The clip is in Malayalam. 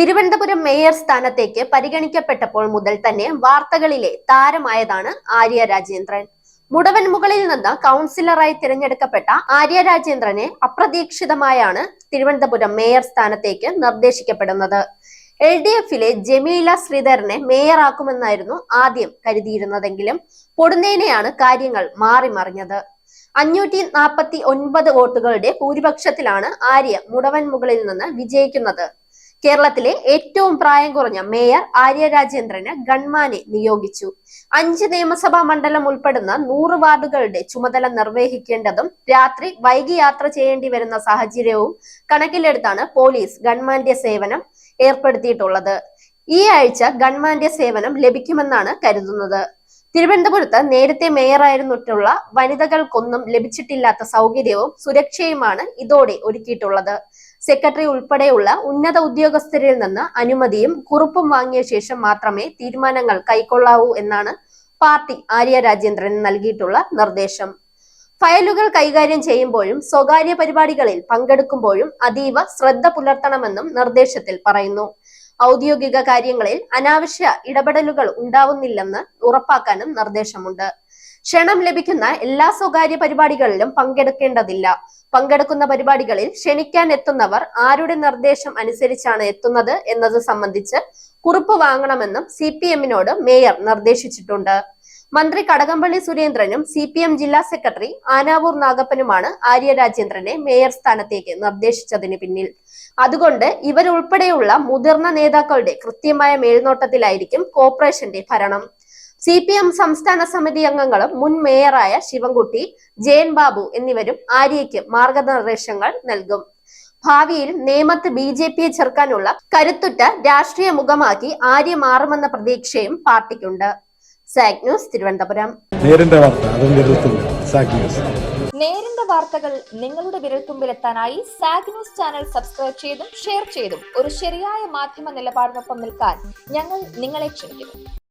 തിരുവനന്തപുരം മേയർ സ്ഥാനത്തേക്ക് പരിഗണിക്കപ്പെട്ടപ്പോൾ മുതൽ തന്നെ വാർത്തകളിലെ താരമായതാണ് ആര്യ രാജേന്ദ്രൻ. മുടവൻ മുകളിൽ നിന്ന് കൗൺസിലറായി തിരഞ്ഞെടുക്കപ്പെട്ട ആര്യ രാജേന്ദ്രനെ അപ്രതീക്ഷിതമായാണ് തിരുവനന്തപുരം മേയർ സ്ഥാനത്തേക്ക് നിർദ്ദേശിക്കപ്പെടുന്നത്. എൽ ഡി എഫിലെ ജമീല ശ്രീധരനെ മേയറാക്കുമെന്നായിരുന്നു ആദ്യം കരുതിയിരുന്നതെങ്കിലും പൊടുന്നേനെയാണ് കാര്യങ്ങൾ മാറി മറിഞ്ഞത് അഞ്ഞൂറ്റി നാൽപ്പത്തി ഒൻപത് വോട്ടുകളുടെ ഭൂരിപക്ഷത്തിലാണ് ആര്യ മുടവൻ മുകളിൽ നിന്ന് വിജയിക്കുന്നത്. കേരളത്തിലെ ഏറ്റവും പ്രായം കുറഞ്ഞ മേയർ ആര്യ രാജേന്ദ്രന് ഗൺമാനെ നിയോഗിച്ചു. അഞ്ച് നിയമസഭാ മണ്ഡലം ഉൾപ്പെടുന്ന നൂറ് വാർഡുകളുടെ ചുമതല നിർവഹിക്കേണ്ടതും രാത്രി വൈകി യാത്ര ചെയ്യേണ്ടി വരുന്ന സാഹചര്യവും കണക്കിലെടുത്താണ് പോലീസ് ഗൺമാന്റെ സേവനം ഏർപ്പെടുത്തിയിട്ടുള്ളത്. ഈ ആഴ്ച ഗൺമാന്റെ സേവനം ലഭിക്കുമെന്നാണ് കരുതുന്നത്. തിരുവനന്തപുരത്ത് നേരത്തെ മേയറായിരുന്നിട്ടുള്ള വനിതകൾക്കൊന്നും ലഭിച്ചിട്ടില്ലാത്ത സൗകര്യവും സുരക്ഷയുമാണ് ഇതോടെ ഒരുക്കിയിട്ടുള്ളത്. സെക്രട്ടറി ഉൾപ്പെടെയുള്ള ഉന്നത ഉദ്യോഗസ്ഥരിൽ നിന്ന് അനുമതിയും കുറിപ്പും വാങ്ങിയ ശേഷം മാത്രമേ തീരുമാനങ്ങൾ കൈക്കൊള്ളാവൂ എന്നാണ് പാർട്ടി ആര്യ രാജേന്ദ്രൻ നൽകിയിട്ടുള്ള നിർദ്ദേശം. ഫയലുകൾ കൈകാര്യം ചെയ്യുമ്പോഴും സ്വകാര്യ പരിപാടികളിൽ പങ്കെടുക്കുമ്പോഴും അതീവ ശ്രദ്ധ പുലർത്തണമെന്നും നിർദ്ദേശത്തിൽ പറയുന്നു. ഔദ്യോഗിക കാര്യങ്ങളിൽ അനാവശ്യ ഇടപെടലുകൾ ഉണ്ടാവുന്നില്ലെന്ന് ഉറപ്പാക്കാനും നിർദ്ദേശമുണ്ട്. ക്ഷണം ലഭിക്കുന്ന എല്ലാ സ്വകാര്യ പരിപാടികളിലും പങ്കെടുക്കേണ്ടതില്ല. പങ്കെടുക്കുന്ന പരിപാടികളിൽ ക്ഷണിക്കാൻ എത്തുന്നവർ ആരുടെ നിർദ്ദേശം അനുസരിച്ചാണ് എത്തുന്നത് എന്നത് സംബന്ധിച്ച് കുറിപ്പ് വാങ്ങണമെന്നും സി പി എമ്മിനോട് മേയർ നിർദ്ദേശിച്ചിട്ടുണ്ട്. മന്ത്രി കടകംപള്ളി സുരേന്ദ്രനും സി പി എം ജില്ലാ സെക്രട്ടറി ആനാവൂർ നാഗപ്പനുമാണ് ആര്യ രാജേന്ദ്രനെ മേയർ സ്ഥാനത്തേക്ക് നിർദ്ദേശിച്ചതിന് പിന്നിൽ. അതുകൊണ്ട് ഇവരുൾപ്പെടെയുള്ള മുതിർന്ന നേതാക്കളുടെ കൃത്യമായ മേൽനോട്ടത്തിലായിരിക്കും കോർപ്പറേഷന്റെ ഭരണം. സി പി എം സംസ്ഥാന സമിതി അംഗങ്ങളും മുൻ മേയറായ ശിവൻകുട്ടി ജയൻ ബാബു എന്നിവരും ആര്യയ്ക്ക് മാർഗനിർദ്ദേശങ്ങൾ നൽകും. ഭാവിയിൽ നേമത്ത് ബി ജെ പിയെ ചേർക്കാനുള്ള കരുത്തുറ്റ രാഷ്ട്രീയ മുഖമാക്കി ആര്യ മാറുമെന്ന പ്രതീക്ഷയും പാർട്ടിക്കുണ്ട്. Zag news Thiruvananthapuram. നേരിന്റെ വാർത്ത അതും സാഗ് ന്യൂസ്. നേരിന്റെ വാർത്തകൾ നിങ്ങളുടെ വിരൽത്തുമ്പിലെത്താനായി സാഗ് ന്യൂസ് ചാനൽ സബ്സ്ക്രൈബ് ചെയ്തും ഷെയർ ചെയ്തും ഒരു ശരിയായ മാധ്യമ നിലപാടിനൊപ്പം നിൽക്കാൻ ഞങ്ങൾ നിങ്ങളെ ക്ഷണിക്കുന്നു.